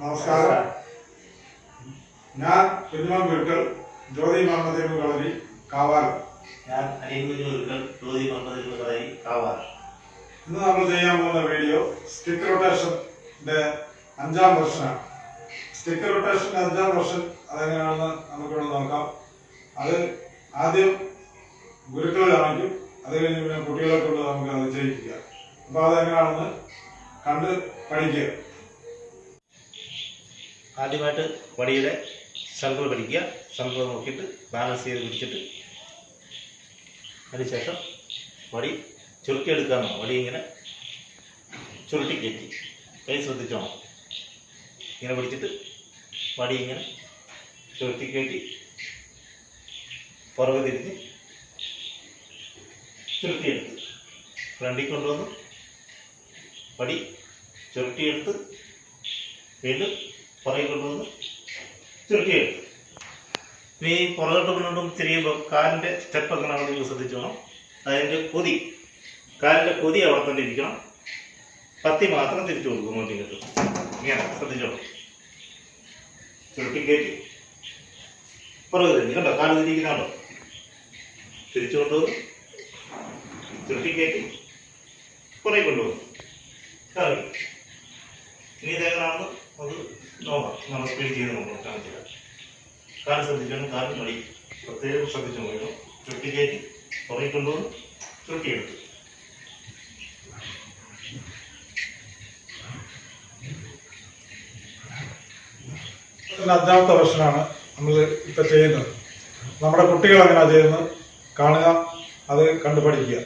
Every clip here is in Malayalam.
നമസ്കാരം. ഞാൻ കുഞ്ഞുമാൻ ഗുരുക്കൾ ജ്യോതി മഹമ്മദേവ് കളരി കാവാൽ ഞാൻ അനിൽ ജ്യോതി മഹമ്മദേവ് കളരി കാവാൽ ഇന്ന് നമ്മൾ ചെയ്യാൻ പോകുന്ന വീഡിയോ സ്റ്റിക്ക് റൊട്ടേഷന്റെ അഞ്ചാം വർഷനാണ് സ്റ്റിക്ക് റൊട്ടേഷന്റെ അഞ്ചാം വർഷം അതെങ്ങനെയാണെന്ന് നമുക്കിവിടെ നോക്കാം. അത് ആദ്യം ഗുരുക്കളിലാണെങ്കിലും അത് കഴിഞ്ഞ് പിന്നെ കുട്ടികളെ കൊണ്ട് നമുക്ക് അത് ചെയ്യിക്കുക അപ്പോൾ അതെങ്ങനെയാണെന്ന് കണ്ട് പഠിക്കുക. ആദ്യമായിട്ട് വടിയുടെ സെൻട്രൽ പഠിക്കുക സെൻട്രൽ നോക്കിയിട്ട് ബാലൻസ് ചെയ്ത് പിടിച്ചിട്ട് അതിനുശേഷം വടി ചുരുട്ടിയെടുക്കാമെന്നോ വടി ഇങ്ങനെ ചുരുട്ടി കയറ്റി. കൈ ശ്രദ്ധിച്ചോണം ഇങ്ങനെ പിടിച്ചിട്ട് വടി ഇങ്ങനെ ചുരുട്ടി കയറ്റി പുറകെ തിരിഞ്ഞ് ചുരുട്ടിയെടുത്ത്. ഫ്രണ്ടിൽ കൊണ്ടുവന്ന് വടി ചുരുട്ടിയെടുത്ത് വീണ്ടും പുറകെ കൊണ്ടുവന്ന് ചുരുട്ടിയെടുത്ത് ഇനി പുറകോട്ട് മുന്നോട്ടും തിരിയുമ്പോൾ കാലിന്റെ സ്റ്റെപ്പ് എങ്ങനെയാണെന്ന് നിങ്ങൾ ശ്രദ്ധിച്ചോണം. അതിന്റെ കൊതി. കാലിന്റെ കൊതി അവിടെ തന്നെ ഇരിക്കണം. പത്തി മാത്രം തിരിച്ചു കൊടുക്കും അങ്ങോട്ടും ഇങ്ങോട്ടും. ഇങ്ങനെ ശ്രദ്ധിച്ചോണം. ചുരുട്ടി കയറ്റി പുറകെ തിരിഞ്ഞു. കണ്ടോ? കാൽ തിരിക്കുന്നുണ്ടോ? തിരിച്ചു കൊണ്ടുപോകും ചുരുട്ടി കയറ്റി പുറകെ കൊണ്ടുവന്നു. കറങ്ങി. ഇനി ഇതെങ്ങനെയാണെന്ന് അത് നോക്കാം. നമ്മൾ സ്പീഡ് ചെയ്ത് നോക്കണം കാണിച്ചില്ല കാൽ ശ്രദ്ധിക്കണം. കാൽ മടി. പ്രത്യേകം ശ്രദ്ധിച്ചു നോക്കണം. ചുരുട്ടി കയറ്റി പുറകെ കൊണ്ടുവന്ന് ചുരുട്ടിയെടുത്തു അഞ്ചാമത്തെ വർഷനാണ് നമ്മൾ ഇപ്പൊ ചെയ്യുന്നത്. നമ്മുടെ കുട്ടികൾ അങ്ങനെ ചെയ്യുന്നത്. കാണുക അത് കണ്ടു പഠിക്കുക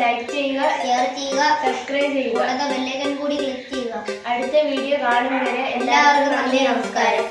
ലൈക്ക് ചെയ്യുക ഷെയർ ചെയ്യുക സബ്സ്ക്രൈബ് ചെയ്യുക. ബെല്ലൈക്കൻ കൂടി ക്ലിക്ക് ചെയ്യുക. അടുത്ത വീഡിയോ കാണുന്നവരെ വരെ എല്ലാവർക്കും നന്ദി നമസ്കാരം.